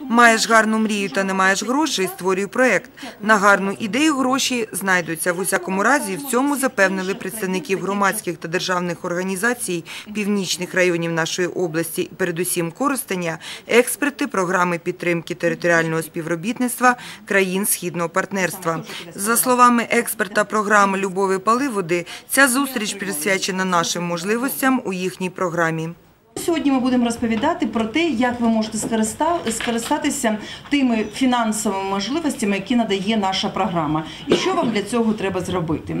Маєш гарну мрію та не маєш грошей, створюй проект. На гарну ідею гроші знайдуться. В усякому разі, в цьому запевнили представників громадських та державних організацій північних районів нашої області, передусім Коростеня, експерти програми підтримки територіального співробітництва країн Східного партнерства. За словами експерта програми Любові Паливоди, ця зустріч присвячена нашим можливостям у їхній програмі. Сьогодні ми будемо розповідати про те, як ви можете скористатися тими фінансовими можливостями, які надає наша програма, і що вам для цього треба зробити.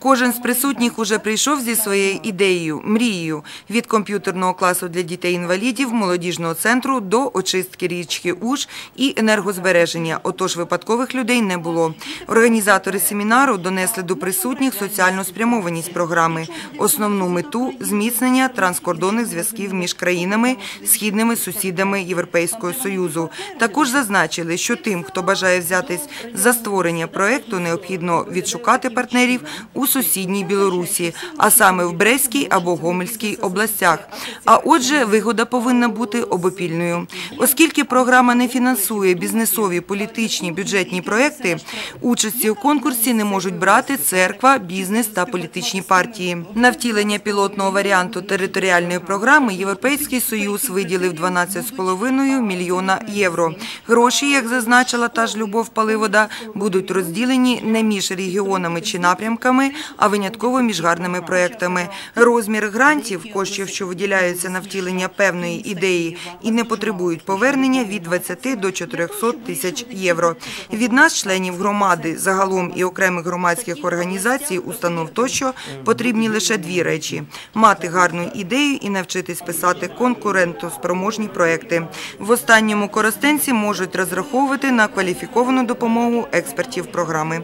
Кожен з присутніх уже прийшов зі своєю ідеєю, мрією від комп'ютерного класу для дітей-інвалідів, молодіжного центру до очистки річки Уж і енергозбереження. Отож випадкових людей не було. Організатори семінару донесли до присутніх соціальну спрямованість програми, основну мету зміцнення транскордонних зв'язків між країнами, східними сусідами Європейського союзу. Також зазначили, що тим, хто бажає взятись за створення проекту, необхідно відшукати партнерів у сусідній Білорусі, а саме в Брестській або Гомельській областях. А отже, вигода повинна бути обопільною. Оскільки програма не фінансує бізнесові, політичні, бюджетні проекти, участі у конкурсі не можуть брати церква, бізнес та політичні партії. На втілення пілотного варіанту територіальної програми Європейський Союз виділив 12,5 мільйона євро. Гроші, як зазначила та ж Любов Паливода, будуть розділені не між регіонами чи напрямками, а винятково між гарними проектами. Розмір грантів, коштів, що виділяються на втілення певної ідеї і не потребують повернення від 20 до 400 тисяч євро. Від нас, членів громади, загалом і окремих громадських організацій, установ тощо, потрібні лише дві речі – мати гарну ідею і навчитись писати конкурентоспроможні проекти. В останньому коростенці можуть розраховувати на кваліфіковану допомогу експертів програми.